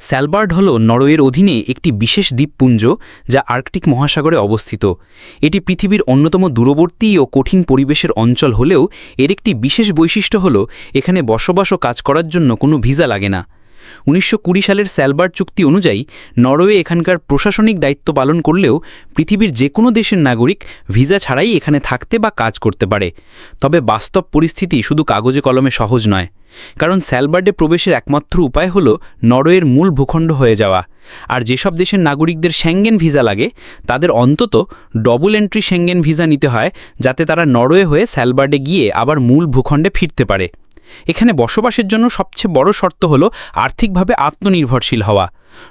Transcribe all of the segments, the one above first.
স্যালবার্ড হল নরওয়ের অধীনে একটি বিশেষ দ্বীপপুঞ্জ যা আর্কটিক মহাসাগরে অবস্থিত। এটি পৃথিবীর অন্যতম দূরবর্তী ও কঠিন পরিবেশের অঞ্চল হলেও এর একটি বিশেষ বৈশিষ্ট্য হল, এখানে বসবাস ও কাজ করার জন্য কোনো ভিসা লাগে না। উনিশশো কুড়ি সালের স্যালবার্ড চুক্তি অনুযায়ী নরওয়ে এখানকার প্রশাসনিক দায়িত্ব পালন করলেও পৃথিবীর যে কোনো দেশের নাগরিক ভিসা ছাড়াই এখানে থাকতে বা কাজ করতে পারে। তবে বাস্তব পরিস্থিতি শুধু কাগজে কলমে সহজ নয়, কারণ স্যালবার্ডে প্রবেশের একমাত্র উপায় হল নরওয়ের মূল ভূখণ্ড হয়ে যাওয়া। আর যেসব দেশের নাগরিকদের শ্যাঙ্গেন ভিসা লাগে, তাদের অন্তত ডবল এন্ট্রি শ্যাঙ্গেন ভিসা নিতে হয়, যাতে তারা নরওয়ে হয়ে স্যালবার্ডে গিয়ে আবার মূল ভূখণ্ডে ফিরতে পারে। এখানে বসবাসের জন্য সবচেয়ে বড় শর্ত হল আর্থিকভাবে আত্মনির্ভরশীল হওয়া।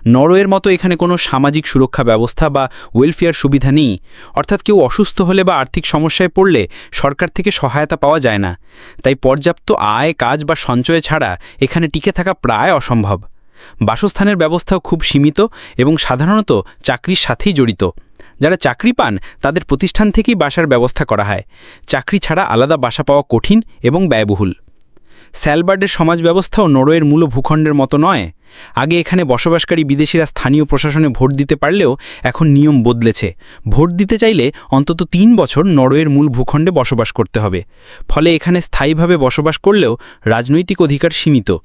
নরওয়ের মতো এখানে কোনো সামাজিক সুরক্ষা ব্যবস্থা বা ওয়েলফেয়ার সুবিধা নেই। অর্থাৎ কেউ অসুস্থ হলে বা আর্থিক সমস্যায় পড়লে সরকার থেকে সহায়তা পাওয়া যায় না। তাই পর্যাপ্ত আয়, কাজ বা সঞ্চয় ছাড়া এখানে টিকে থাকা প্রায় অসম্ভব। বাসস্থানের ব্যবস্থাও খুব সীমিত এবং সাধারণত চাকরির সাথেই জড়িত। যারা চাকরি পান, তাদের প্রতিষ্ঠান থেকেই বাসার ব্যবস্থা করা হয়। চাকরি ছাড়া আলাদা বাসা পাওয়া কঠিন এবং ব্যয়বহুল। স্যালবার্ডের সমাজ ব্যবস্থাও নরওয়ের মূল ভূখণ্ডের মতো নয়। আগে এখানে বসবাসকারী বিদেশিরা স্থানীয় প্রশাসনে ভোট দিতে পারলেও এখন নিয়ম বদলেছে। ভোট দিতে চাইলে অন্তত তিন বছর নরওয়ের মূল ভূখণ্ডে বসবাস করতে হবে। ফলে এখানে স্থায়ীভাবে বসবাস করলেও রাজনৈতিক অধিকার সীমিত।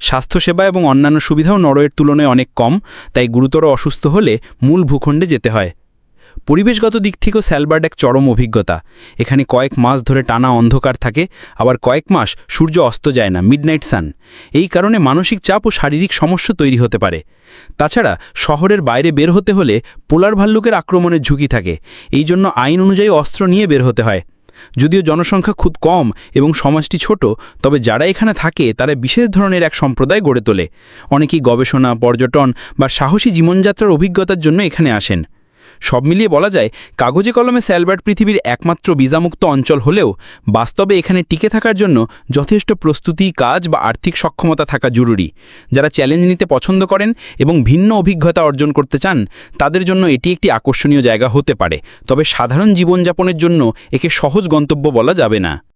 স্বাস্থ্যসেবা এবং অন্যান্য সুবিধাও নরওয়ের তুলনায় অনেক কম, তাই গুরুতর অসুস্থ হলে মূল ভূখণ্ডে যেতে হয়। পরিবেশগত দিক থেকেও স্যালবার্ড এক চরম অভিজ্ঞতা। এখানে কয়েক মাস ধরে টানা অন্ধকার থাকে, আবার কয়েক মাস সূর্য অস্ত যায় না মিডনাইট সান এই কারণে মানসিক চাপ ও শারীরিক সমস্যা তৈরি হতে পারে। তাছাড়া শহরের বাইরে বের হতে হলে পোলার ভাল্লুকের আক্রমণের ঝুঁকি থাকে, এই জন্য আইন অনুযায়ী অস্ত্র নিয়ে বের হতে হয়। যদিও জনসংখ্যা খুব কম এবং সমাজটি ছোট, তবে যারা এখানে থাকে তারা বিশেষ ধরনের এক সম্প্রদায় গড়ে তোলে। অনেকেই গবেষণা, পর্যটন বা সাহসী জীবনযাত্রার অভিজ্ঞতার জন্য এখানে আসেন। সব মিলিয়ে বলা যায়, কাগজে কলমে স্যালবার্ট পৃথিবীর একমাত্র বিজামুক্ত অঞ্চল হলেও বাস্তবে এখানে টিকে থাকার জন্য যথেষ্ট প্রস্তুতি, কাজ বা আর্থিক সক্ষমতা থাকা জরুরি। যারা চ্যালেঞ্জ নিতে পছন্দ করেন এবং ভিন্ন অভিজ্ঞতা অর্জন করতে চান, তাদের জন্য এটি একটি আকর্ষণীয় জায়গা হতে পারে। তবে সাধারণ জীবনযাপনের জন্য একে সহজ গন্তব্য বলা যাবে না।